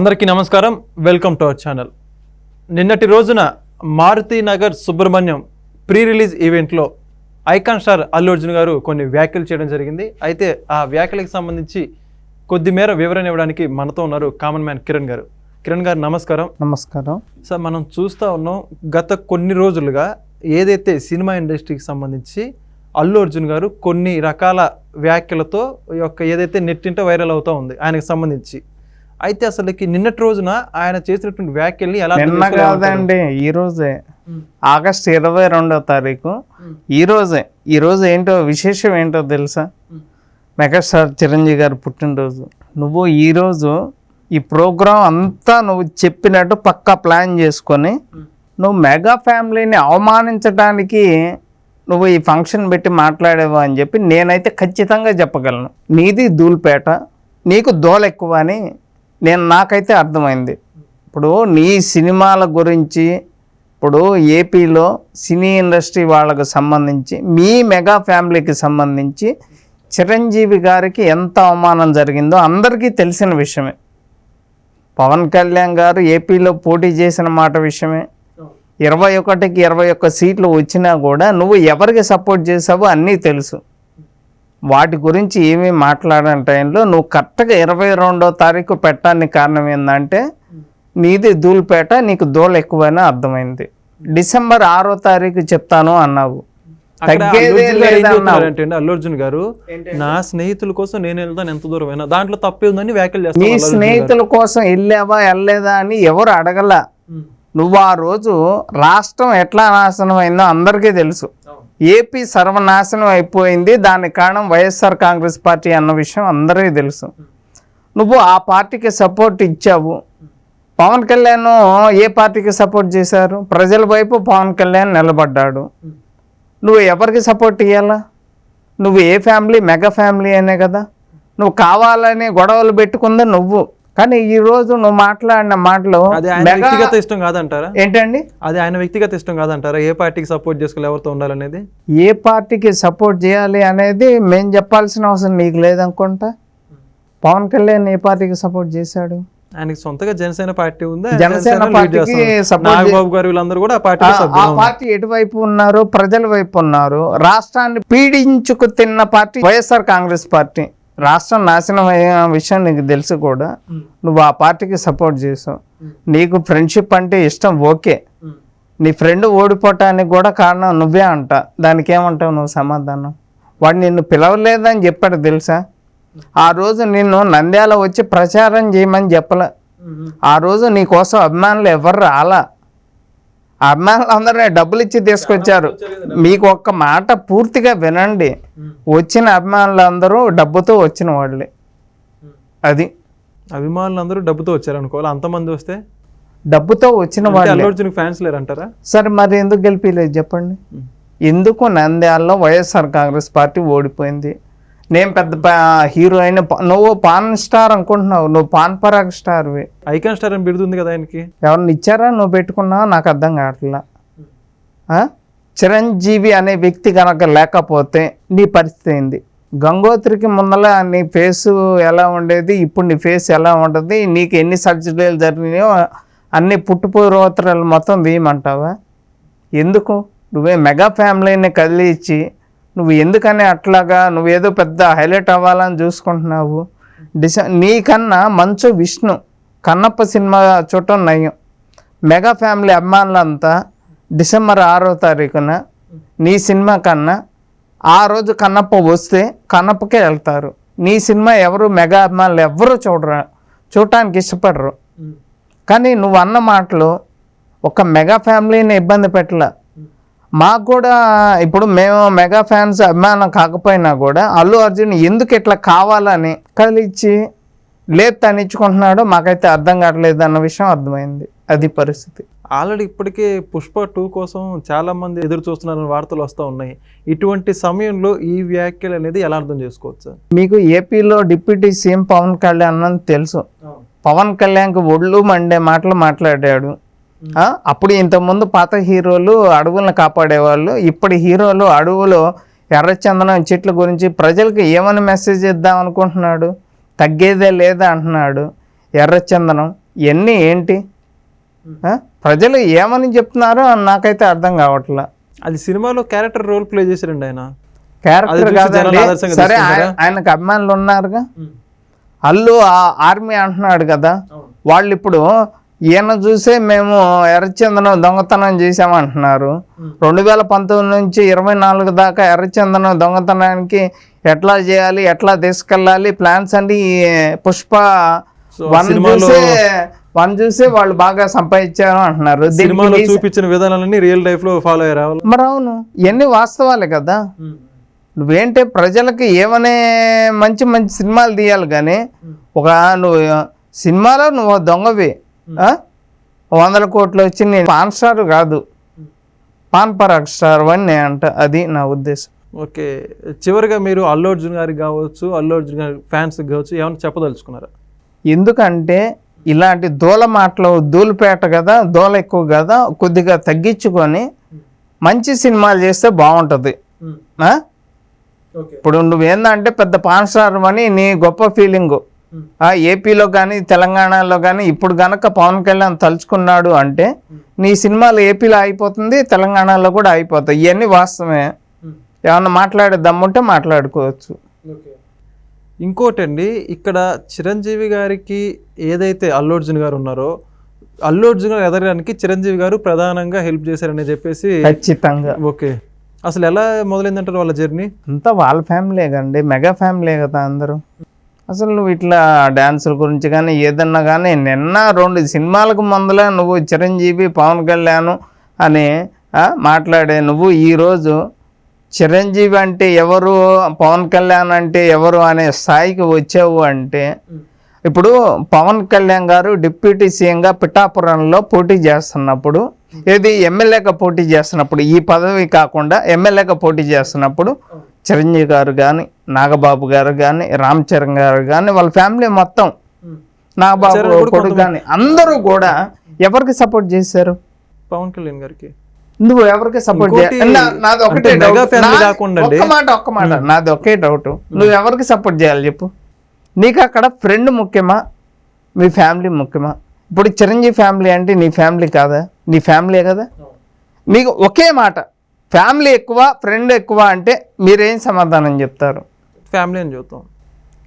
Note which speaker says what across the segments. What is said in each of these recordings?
Speaker 1: అందరికీ నమస్కారం. Welcome to our channel నిన్నటి రోజున మారుతి నగర్ సుబ్రహ్మణ్యం ప్రీ రిలీజ్ ఈవెంట్లో ఐకాన్ స్టార్ అల్లు అర్జున్ గారు కొన్ని వ్యాఖ్యలు చేయడం జరిగింది. అయితే ఆ వ్యాఖ్యలకు సంబంధించి కొద్ది మేర వివరణ ఇవ్వడానికి మనతో ఉన్నారు కామన్ మ్యాన్ కిరణ్ గారు. కిరణ్ గారు నమస్కారం.
Speaker 2: నమస్కారం.
Speaker 1: సార్ మనం చూస్తూ ఉన్నాం గత కొన్ని రోజులుగా ఏదైతే సినిమా ఇండస్ట్రీకి సంబంధించి అల్లు అర్జున్ గారు కొన్ని రకాల వ్యాఖ్యలతో యొక్క ఏదైతే నెట్టింట వైరల్ అవుతూ ఉంది ఆయనకు సంబంధించి. అయితే అసలుకి నిన్నటి రోజున ఆయన చేసినటువంటి వ్యాఖ్యల్ని ఎలా
Speaker 2: నిన్న? కాదండి ఈ రోజే. ఆగస్ట్ ఇరవై రెండో తారీఖు. ఈ రోజే ఈ రోజు ఏంటో విశేషం ఏంటో తెలుసా. మెగాస్టార్ చిరంజీవి గారు పుట్టినరోజు నువ్వు ఈ రోజు ఈ ప్రోగ్రాం అంతా నువ్వు చెప్పినట్టు పక్కా ప్లాన్ చేసుకొని. నువ్వు మెగా ఫ్యామిలీని అవమానించడానికి నువ్వు ఈ ఫంక్షన్ పెట్టి మాట్లాడేవా అని చెప్పి నేనైతే ఖచ్చితంగా చెప్పగలను నీది ధూళిపేట నీకు దోల ఎక్కువ అని నేను నాకైతే అర్థమైంది. ఇప్పుడు నీ సినిమాల గురించి ఇప్పుడు ఏపీలో సినీ ఇండస్ట్రీ వాళ్ళకు సంబంధించి మీ మెగా ఫ్యామిలీకి సంబంధించి చిరంజీవి గారికి ఎంత అవమానం జరిగిందో అందరికీ తెలిసిన విషయమే. పవన్ కళ్యాణ్ గారు ఏపీలో పోటీ చేసిన మాట విషయమే. ఇరవై ఒకటికి ఇరవై ఒక్క సీట్లు వచ్చినా కూడా నువ్వు ఎవరికి సపోర్ట్ చేసావో అన్నీ తెలుసు. వాటి గురించి ఏమీ మాట్లాడని టైంలో నువ్వు కరెక్ట్గా ఇరవై రెండో తారీఖు పెట్టడానికి కారణం ఏంటంటే నీది ధూళిపేట నీకు దూల ఎక్కువైనా అర్థమైంది. డిసెంబర్ ఆరో తారీఖు చెప్తాను అన్నావు.
Speaker 1: అల్లు అర్జున్ గారు నా స్నేహితుల కోసం నేను వెళ్తాను ఎంత దూరం అయినా. దాంట్లో తప్పే ఉందని వ్యాఖ్యలు
Speaker 2: నీ
Speaker 1: చేస్తాను.
Speaker 2: స్నేహితుల కోసం వెళ్ళావా వెళ్ళలేదా అని ఎవరు అడగల. నువ్వు ఆ రోజు రాష్ట్రం ఎట్లా నాశనం అయిందో అందరికీ తెలుసు. ఏపీ సర్వనాశనం అయిపోయింది. దానికి కారణం వైఎస్ఆర్ కాంగ్రెస్ పార్టీ అన్న విషయం అందరికీ తెలుసు. నువ్వు ఆ పార్టీకి సపోర్ట్ ఇచ్చావు. పవన్ కళ్యాణ్ ఏ పార్టీకి సపోర్ట్ చేశారు? ప్రజల వైపు పవన్ కళ్యాణ్ నిలబడ్డాడు. నువ్వు ఎవరికి సపోర్ట్ ఇవ్వాలా నువ్వు ఏ ఫ్యామిలీ? మెగా ఫ్యామిలీ అనే కదా. నువ్వు కావాలని గొడవలు పెట్టుకుందా నువ్వు. కానీ ఈ రోజు నువ్వు మాట్లాడిన మాటలు
Speaker 1: వ్యక్తిగత ఇష్టం కాదంటారా?
Speaker 2: ఏంటండి?
Speaker 1: అది ఆయన వ్యక్తిగత ఇష్టం కాదంటారా? ఏ పార్టీకి సపోర్ట్ చేసుకోవాలి? ఎవరితో ఉండాలనేది?
Speaker 2: ఏ పార్టీకి సపోర్ట్ చేయాలి అనేది మేము చెప్పాల్సిన అవసరం నీకు లేదనుకుంటా? పవన్ కళ్యాణ్ ఏ పార్టీకి సపోర్ట్ చేశాడు?
Speaker 1: ఆయనకి సొంతగా జనసేన పార్టీ ఉంది?
Speaker 2: జనసేన పార్టీకి
Speaker 1: నాగబాబు గారు వీళ్ళందరూ కూడా పార్టీ
Speaker 2: ఆ పార్టీ ఎటువైపు ఉన్నారు? ప్రజల వైపు ఉన్నారు? రాష్ట్రాన్ని పీడించుకు తిన్న పార్టీ వైఎస్ఆర్ కాంగ్రెస్ పార్టీ. రాష్ట్రం నాశనం అయ్యే విషయం నీకు తెలుసు కూడా. నువ్వు ఆ పార్టీకి సపోర్ట్ చేసావు. నీకు ఫ్రెండ్షిప్ అంటే ఇష్టం ఓకే. నీ ఫ్రెండ్ ఓడిపోవటానికి కూడా కారణం నువ్వే అంట. దానికి ఏమంటావు నువ్వు సమాధానం? వాడు నిన్ను పిలవలేదని చెప్పాడు తెలుసా? ఆ రోజు నిన్ను నంద్యాల వచ్చి ప్రచారం చేయమని చెప్పలే. ఆ రోజు నీ కోసం అభిమానులు ఎవరు రాలా. ఆ అభిమానులు అందరూ డబ్బులు ఇచ్చి తీసుకొచ్చారు మీకు ఒక్క మాట పూర్తిగా వినండి. వచ్చిన అభిమానులు అందరూ డబ్బుతో వచ్చిన వాళ్ళే. అది.
Speaker 1: అభిమానులు అందరూ డబ్బుతో వచ్చారు అనుకోవాలి అంతమంది వస్తే?
Speaker 2: డబ్బుతో వచ్చిన వాళ్ళే.
Speaker 1: ఫ్యాన్స్ లేరంటారా?
Speaker 2: సరే మరి ఎందుకు గెలిపిలేదు చెప్పండి. ఎందుకు నంద్యాలలో వైఎస్ఆర్ కాంగ్రెస్ పార్టీ ఓడిపోయింది? నేను పెద్ద హీరో అయిన నువ్వు పాన్ స్టార్ అనుకుంటున్నావు. నువ్వు పాన్ పరాగ్ స్టార్వి.
Speaker 1: ఐకాన్ స్టార్ అని బిరుదుంది కదా ఆయనకి?
Speaker 2: ఎవరిని ఇచ్చారా? నువ్వు పెట్టుకున్నావా? నాకు అర్థం కావట్లా? చిరంజీవి అనే వ్యక్తి కనుక లేకపోతే నీ పరిస్థితి ఏంది? గంగోత్రికి ముందల నీ ఫేస్ ఎలా ఉండేది? ఇప్పుడు నీ ఫేస్ ఎలా ఉంటుంది? నీకు ఎన్ని సర్జరీలు జరిగినాయో అన్ని పుట్టుపూర్వోత్తరాలు మొత్తం తీయమంటావా ఎందుకు? నువ్వే మెగా ఫ్యామిలీని కదిలిచ్చి నువ్వు ఎందుకని అట్లాగా నువ్వేదో పెద్ద హైలైట్ అవ్వాలని చూసుకుంటున్నావు? డిస నీకన్నా మంచు విష్ణు కన్నప్ప సినిమా చూడటం నయం. మెగా ఫ్యామిలీ అభిమానులంతా డిసెంబర్ ఆరో తారీఖున నీ సినిమా కన్నా ఆ రోజు కన్నప్ప వస్తే కన్నప్పకే వెళ్తారు. నీ సినిమా ఎవరు మెగా అభిమానులు ఎవరు చూడరు చూడటానికి ఇష్టపడరు. కానీ నువ్వు అన్న మాటలు ఒక మెగా ఫ్యామిలీని ఇబ్బంది పెట్టలే. మాకు కూడా ఇప్పుడు మేము మెగా ఫ్యాన్స్ అభిమానం కాకపోయినా కూడా అల్లు అర్జున్ ఎందుకు ఇట్లా కావాలని కలిచి లేదు తనిచ్చుకుంటున్నాడో మాకైతే అర్థం కావట్లేదు అన్న విషయం అర్థమైంది. అది పరిస్థితి.
Speaker 1: ఆల్రెడీ ఇప్పటికే పుష్ప టూ కోసం చాలా మంది ఎదురు చూస్తున్నారని వార్తలు వస్తూ ఉన్నాయి. ఇటువంటి సమయంలో ఈ వ్యాఖ్యలు అనేది ఎలా అర్థం చేసుకోవచ్చు
Speaker 2: మీకు ఏపీలో డిప్యూటీ సీఎం పవన్ కళ్యాణ్ అని తెలుసు. పవన్ కళ్యాణ్కి ఒళ్ళు మండే మాటలు మాట్లాడాడు. అప్పుడు ఇంతకుముందు పాత హీరోలు అడవులను కాపాడేవాళ్ళు. ఇప్పటి హీరోలు అడవులు ఎర్రచందనం చెట్ల గురించి ప్రజలకు ఏమని మెసేజ్ ఇద్దాం అనుకుంటున్నాడు? తగ్గేదే లేదా అంటున్నాడు. ఎర్రచందనం ఇవన్నీ ఏంటి? ఆ? ప్రజలు ఏమని చెప్తున్నారో నాకైతే అర్థం కావట్లా.
Speaker 1: అది సినిమాలో క్యారెక్టర్ రోల్ ప్లే చేశారండి ఆయన.
Speaker 2: క్యారెక్టర్ కాదండి. సరే ఆయనకు అభిమానులు ఉన్నారుగా? అల్లు ఆ ఆర్మీ అంటున్నాడు కదా. వాళ్ళు ఇప్పుడు ఈయన చూసే మేము ఎర్రచందనం దొంగతనం చేసామంటున్నారు రెండు వేల పంతొమ్మిది నుంచి ఇరవై నాలుగు దాకా ఎర్రచందనం దొంగతనానికి ఎట్లా చేయాలి ఎట్లా తీసుకెళ్ళాలి ప్లాన్స్ అన్ని పుష్ప వన్ చూసే వన్ చూసే వాళ్ళు బాగా సంపాదించారు అంటున్నారు.
Speaker 1: సినిమాలో చూపించిన విధానాలన్నీ రియల్ లైఫ్లో ఫాలో అయ్యారు?
Speaker 2: మరి అవును ఇవన్నీ వాస్తవాలే కదా. నువ్వేంటే ప్రజలకి ఏమనే మంచి మంచి సినిమాలు తీయాలి కానీ ఒక నువ్వు సినిమాలో నువ్వు దొంగవి? వందల కోట్లు వచ్చి నేను పాన్ స్టార్ కాదు. పాన్ పరాగ్ స్టార్ అని నేను అంట. అది నా ఉద్దేశం.
Speaker 1: ఓకే. చివరిగా మీరు అల్లు అర్జున్ గారికి కావచ్చు అల్లు అర్జున్ గారి ఫ్యాన్స్ కావచ్చు ఏమైనా చెప్పదలుచుకున్నారా?
Speaker 2: ఎందుకంటే ఇలాంటి దూల మాటలు దూలిపేట కదా దూల ఎక్కువ కదా కొద్దిగా తగ్గించుకొని మంచి సినిమాలు చేస్తే బాగుంటుంది? ఇప్పుడు నువ్వేందంటే పెద్ద పాన్ స్టార్ అని నీ గొప్ప ఫీలింగ్. ఏపీలో కానీ తెలంగాణలో కానీ ఇప్పుడు గనక పవన్ కళ్యాణ్ తలుచుకున్నాడు అంటే నీ సినిమాలు ఏపీలో అయిపోతుంది తెలంగాణలో కూడా అయిపోతాయి. ఇవన్నీ వాస్తవమే. ఏమన్నా మాట్లాడే దమ్ముంటే మాట్లాడుకోవచ్చు.
Speaker 1: ఇంకోటండి ఇక్కడ చిరంజీవి గారికి ఏదైతే అల్లు అర్జున్ గారు ఉన్నారో అల్లు అర్జున్ గారు ఎదగడానికి చిరంజీవి గారు ప్రధానంగా హెల్ప్ చేశారని చెప్పేసి
Speaker 2: ఖచ్చితంగా.
Speaker 1: ఓకే. అసలు ఎలా మొదలైందంటారు వాళ్ళ జర్నీ?
Speaker 2: అంతా వాళ్ళ ఫ్యామిలీ కండి మెగా ఫ్యామిలీ కదా అందరూ. అసలు నువ్వు ఇట్లా డ్యాన్సుల గురించి కానీ ఏదన్నా కానీ నిన్న రెండు సినిమాలకు ముందలే నువ్వు చిరంజీవి పవన్ కళ్యాణ్ అని మాట్లాడే నువ్వు ఈరోజు చిరంజీవి అంటే ఎవరు పవన్ కళ్యాణ్ అంటే ఎవరు అనే స్థాయికి వచ్చావు అంటే ఇప్పుడు పవన్ కళ్యాణ్ గారు డిప్యూటీ సీఎంగా పిఠాపురంలో పోటీ చేస్తున్నప్పుడు ఏది ఎమ్మెల్యేగా పోటీ చేస్తున్నప్పుడు ఈ పదవి కాకుండా ఎమ్మెల్యేగా పోటీ చేస్తున్నప్పుడు చిరంజీవి గారు కానీ నాగబాబు గారు కానీ రామ్ చరణ్ గారు కానీ వాళ్ళ ఫ్యామిలీ మొత్తం నాగబాబు కొడుకు కానీ అందరూ కూడా ఎవరికి సపోర్ట్ చేశారు?
Speaker 1: పవన్ కళ్యాణ్ గారికి.
Speaker 2: నువ్వు ఎవరికి సపోర్ట్ నాది ఒకటే. ఒక్క మాట ఒక్క మాట. నాది ఒకే డౌట్ నువ్వు ఎవరికి సపోర్ట్ చేయాలి చెప్పు. నీకు అక్కడ ఫ్రెండ్ ముఖ్యమా? మీ ఫ్యామిలీ ముఖ్యమా? ఇప్పుడు చిరంజీవి ఫ్యామిలీ అంటే నీ ఫ్యామిలీ కాదా? నీ ఫ్యామిలీ కదా? నీకు ఒకే మాట. ఫ్యామిలీ ఎక్కువ ఫ్రెండ్ ఎక్కువ అంటే మీరేం సమాధానం చెప్తారు?
Speaker 1: ఫ్యామిలీ అని చూద్దాం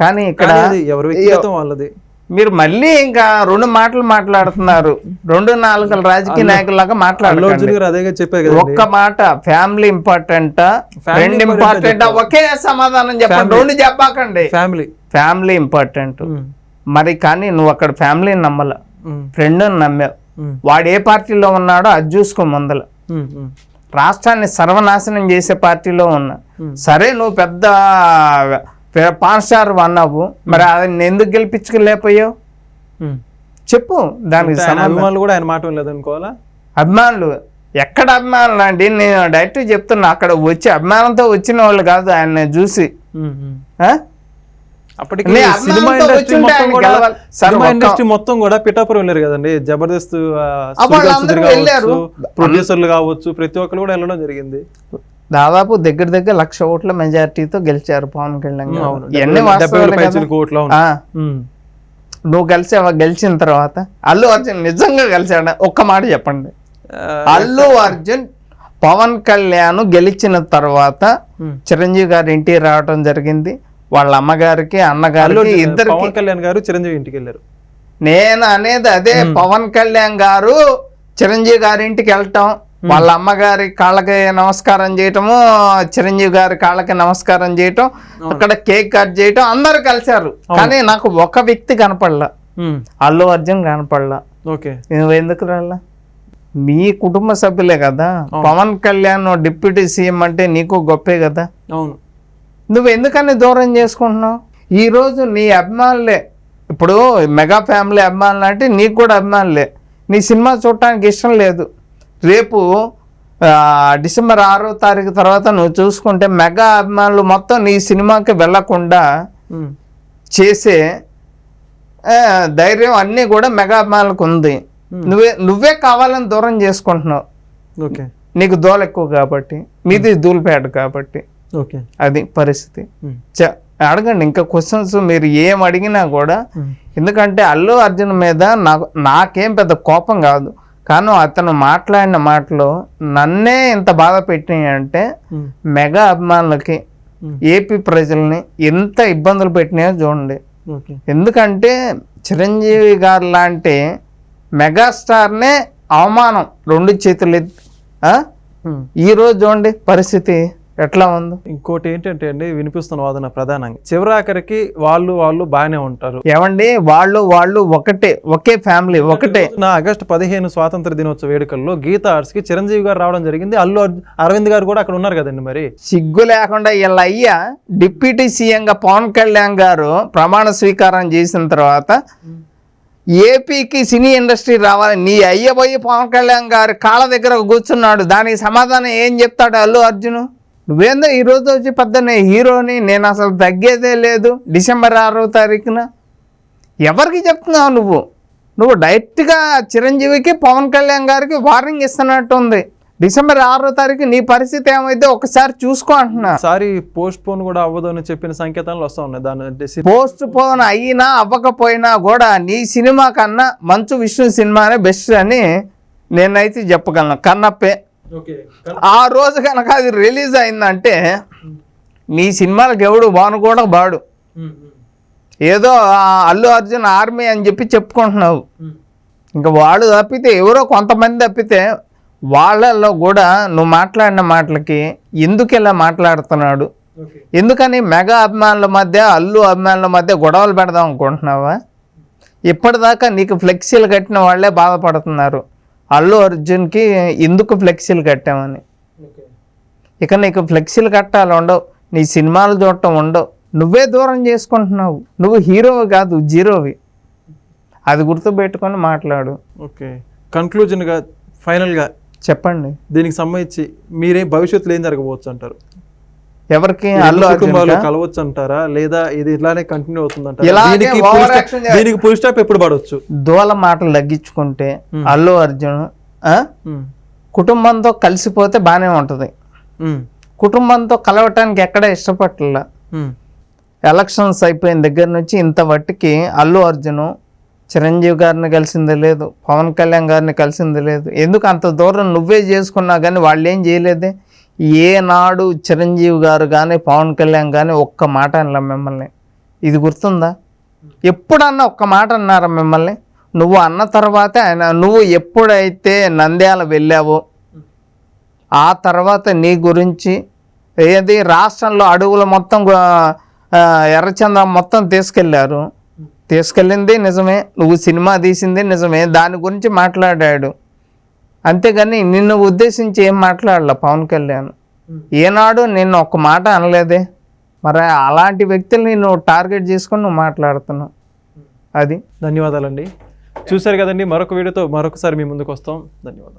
Speaker 2: కానీ ఇక్కడ
Speaker 1: ఎవరి వ్యక్తిగతం వాళ్ళది.
Speaker 2: మీరు మళ్ళీ ఇంకా రెండు మాటలు మాట్లాడుతున్నారు. రెండు నాలుగు రాజకీయ నాయకులాగా
Speaker 1: కదా
Speaker 2: ఒక్క మాట ఫ్యామిలీ ఇంపార్టెంట్
Speaker 1: Family
Speaker 2: రెండు
Speaker 1: important
Speaker 2: ఇంపార్టెంట్ ఒకే సమాధానం చెప్పండి రెండు చెప్పకండి.
Speaker 1: ఫ్యామిలీ.
Speaker 2: Family important. మరి కానీ నువ్వు అక్కడ ఫ్యామిలీని నమ్మల. ఫ్రెండ్ నమ్మావు. వాడు ఏ పార్టీలో ఉన్నాడో అది చూసుకో ముందల. రాష్ట్రాన్ని సర్వనాశనం చేసే పార్టీలో ఉన్నా. సరే నువ్వు పెద్ద పాన్ స్టార్ అన్నావు. మరి ఆయన ఎందుకు గెలిపించుకోలేకపోయావు? చెప్పు దానికి
Speaker 1: అభిమానులు కూడా ఆయన మాట లేదనుకోవాలా
Speaker 2: అభిమానులు ఎక్కడ అభిమానులు అండి? నేను డైరెక్ట్ చెప్తున్నా అక్కడ వచ్చి అభిమానంతో వచ్చిన వాళ్ళు కాదు ఆయన చూసి?
Speaker 1: అప్పటికి సినిమా ఇండస్ట్రీ మొత్తం కూడా సినిమా ఇండస్ట్రీ మొత్తం కూడా పిఠాపురం వెళ్ళారు కదండి. జబర్దస్త్. ప్రొడ్యూసర్లు కావచ్చు ప్రతి ఒక్కరు కూడా వెళ్ళడం జరిగింది.
Speaker 2: దాదాపు దగ్గర దగ్గర లక్ష ఓట్ల మెజారిటీతో గెలిచారు పవన్ కళ్యాణ్
Speaker 1: ఉమ్.
Speaker 2: నువ్వు కలిసావా గెలిచిన తర్వాత అల్లు అర్జున్ నిజంగా కలిసాడా ఒక్క మాట చెప్పండి. అల్లు అర్జున్ పవన్ కళ్యాణ్ గెలిచిన తర్వాత. చిరంజీవి గారి ఇంటికి రావడం జరిగింది. వాళ్ళ అమ్మగారికి అన్నగారికి ఇద్దరికి.
Speaker 1: పవన్ కళ్యాణ్ గారు చిరంజీవి ఇంటికి వెళ్ళారు.
Speaker 2: నేను అనేది అదే పవన్ కళ్యాణ్ గారు చిరంజీవి గారి ఇంటికి వెళ్ళటం వాళ్ళ అమ్మగారి కాళ్ళకి నమస్కారం చేయటము చిరంజీవి గారి కాళ్ళకి నమస్కారం చేయటం అక్కడ కేక్ కట్ చేయటం అందరు కలిశారు. కానీ నాకు ఒక వ్యక్తి కనపడలా. అల్లు అర్జున్ కనపడలా.
Speaker 1: ఓకే.
Speaker 2: నువ్వు ఎందుకు రాలా? మీ కుటుంబ సభ్యులే కదా. పవన్ కళ్యాణ్ డిప్యూటీ సీఎం అంటే నీకు గొప్పే కదా.
Speaker 1: అవును.
Speaker 2: నువ్వు ఎందుకని దూరం చేసుకుంటున్నావు? ఈరోజు నీ అభిమానులే. ఇప్పుడు మెగా ఫ్యామిలీ అభిమానులు అంటే నీకు కూడా అభిమానులే. నీ సినిమా చూడటానికి ఇష్టం లేదు. రేపు డిసెంబర్ ఆరో తారీఖు తర్వాత నువ్వు చూసుకుంటే మెగా అభిమానులు మొత్తం నీ సినిమాకి
Speaker 1: వెళ్ళకుండా.
Speaker 2: చేసే ధైర్యం అన్నీ కూడా మెగా అభిమానులకు ఉంది. నువ్వే నువ్వే కావాలని దూరం చేసుకుంటున్నావు.
Speaker 1: ఓకే.
Speaker 2: నీకు దోల ఎక్కువ కాబట్టి మీది దూలిపేట కాబట్టి. అది పరిస్థితి. అడగండి ఇంకా క్వశ్చన్స్ మీరు ఏం అడిగినా కూడా ఎందుకంటే అల్లు అర్జున్ మీద నాకు నాకేం పెద్ద కోపం కాదు. కానీ అతను మాట్లాడిన మాటలు నన్నే ఇంత బాధ పెట్టినాయి అంటే
Speaker 1: ఉమ్.
Speaker 2: మెగా అభిమానులకి. ఏపీ ప్రజల్ని ఎంత ఇబ్బందులు పెట్టినాయో చూడండి. ఎందుకంటే చిరంజీవి గారు లాంటి మెగాస్టార్నే అవమానం రెండు చేతులు. ఈరోజు చూడండి పరిస్థితి. ఎట్లా ఉందో?
Speaker 1: ఇంకోటి ఏంటంటే అండి వినిపిస్తున్న వాదన ప్రధానంగా. చివరాఖరికి వాళ్ళు వాళ్ళు బాగానే ఉంటారు.
Speaker 2: ఏమండి? వాళ్ళు వాళ్ళు ఒకటే ఒకే ఫ్యామిలీ ఒకటే
Speaker 1: నా ఆగస్టు పదిహేను స్వాతంత్ర దినోత్సవ వేడుకల్లో గీతా ఆర్ట్స్కి చిరంజీవి గారు రావడం జరిగింది. అల్లు అర్జున్- అరవింద్ గారు కూడా అక్కడ ఉన్నారు కదండి మరి.
Speaker 2: సిగ్గు లేకుండా వీళ్ళ అయ్య డిప్యూటీ సీఎంగా పవన్ కళ్యాణ్ గారు ప్రమాణ స్వీకారం చేసిన తర్వాత ఏపీకి సినీ ఇండస్ట్రీ రావాలి. నీ అయ్య పోయి పవన్ కళ్యాణ్ గారి కాళ్ళ దగ్గర కూర్చున్నాడు. దానికి సమాధానం ఏం చెప్తాడు అల్లు అర్జున్? నువ్వేందో ఈ రోజు వచ్చి పెద్ద హీరోని నేను అసలు తగ్గేదే లేదు. డిసెంబర్ ఆరో తారీఖున ఎవరికి చెప్తున్నావు నువ్వు? నువ్వు డైరెక్ట్గా చిరంజీవికి పవన్ కళ్యాణ్ గారికి వార్నింగ్ ఇస్తున్నట్టు ఉంది డిసెంబర్ ఆరో తారీఖు నీ పరిస్థితి ఏమైతే ఒకసారి చూసుకో అంటున్నా.
Speaker 1: సారి పోస్ట్ పోన్ కూడా అవ్వదు అని చెప్పిన సంకేతాలు వస్తా ఉన్నాయి. దాని
Speaker 2: పోస్ట్ పోన్ అయినా అవ్వకపోయినా కూడా నీ సినిమా కన్నా మంచు విష్ణు సినిమానే బెస్ట్ అని నేనైతే చెప్పగలను. కన్నప్పే. ఆ రోజు కనుక అది రిలీజ్ అయిందంటే నీ సినిమాలకు ఎవడు బాను కూడా బాడు. ఏదో అల్లు అర్జున్ ఆర్మీ అని చెప్పి చెప్పుకుంటున్నావు. ఇంకా వాడు తప్పితే ఎవరో కొంతమంది తప్పితే వాళ్ళల్లో కూడా నువ్వు మాట్లాడిన మాటలకి ఎందుకు ఇలా మాట్లాడుతున్నాడు? ఎందుకని మెగా అభిమానుల మధ్య అల్లు అభిమానుల మధ్య గొడవలు పెడదాం అనుకుంటున్నావా? ఇప్పటిదాకా నీకు ఫ్లెక్సీలు కట్టిన వాళ్ళే బాధపడుతున్నారు. అల్లు అర్జున్కి ఎందుకు ఫ్లెక్సీలు కట్టామని. ఇక నీకు ఫ్లెక్సీలు కట్టాలి ఉండవు. నీ సినిమాలు చూడటం ఉండవు. నువ్వే దూరం చేసుకుంటున్నావు. నువ్వు హీరోవి కాదు జీరోవి. అది గుర్తుపెట్టుకొని మాట్లాడు.
Speaker 1: ఓకే. కన్క్లూజన్గా ఫైనల్గా
Speaker 2: చెప్పండి.
Speaker 1: దీనికి సంబంధించి మీరే భవిష్యత్తులో ఏం జరగవచ్చు అంటారు
Speaker 2: ఎవరికి అల్లు
Speaker 1: కుటుంబాలు కలవచ్చు అంటారా లేదా ఇది ఇట్లానే కంటిన్యూ అవుతుంది దీనికి ఫుల్ స్టాప్ ఎప్పుడు పడవచ్చు
Speaker 2: దూల మాటలు తగ్గించుకుంటే. అల్లు అర్జున్. కుటుంబంతో కలిసిపోతే బాగానే ఉంటుంది. కుటుంబంతో కలవటానికి ఎక్కడ ఇష్టపడలే. ఎలక్షన్స్ అయిపోయిన దగ్గర నుంచి ఇంత వట్టికి అల్లు అర్జున్ చిరంజీవి గారిని కలిసింది లేదు పవన్ కళ్యాణ్ గారిని కలిసింది లేదు. ఎందుకు అంత దూరం నువ్వే చేసుకున్నా కానీ వాళ్ళు ఏం చేయలేదే? ఏనాడు చిరంజీవి గారు కానీ పవన్ కళ్యాణ్ కానీ ఒక్క మాట అనలే మిమ్మల్ని. ఇది గుర్తుందా? ఎప్పుడన్నా ఒక్క మాట అన్నారా మిమ్మల్ని? నువ్వు అన్న తర్వాతే ఆయన నువ్వు ఎప్పుడైతే నంద్యాల వెళ్ళావో ఆ తర్వాత నీ గురించి ఏది రాష్ట్రంలో అడవులు మొత్తం ఎర్రచందం మొత్తం తీసుకెళ్ళారు. తీసుకెళ్ళింది నిజమే నువ్వు సినిమా తీసింది నిజమే దాని గురించి మాట్లాడాడు. అంతేగాని నిన్ను ఉద్దేశించి ఏం మాట్లాడలే పవన్ కళ్యాణ్. ఏనాడు నిన్ను ఒక్క మాట అనలేదే. మరి అలాంటి వ్యక్తుల్ని నువ్వు టార్గెట్ చేసుకొని నువ్వు మాట్లాడుతున్నావు. అది.
Speaker 1: ధన్యవాదాలండి. చూశారు కదండి మరొక వీడియోతో మరొకసారి మీ ముందుకు వస్తాం. ధన్యవాదాలు.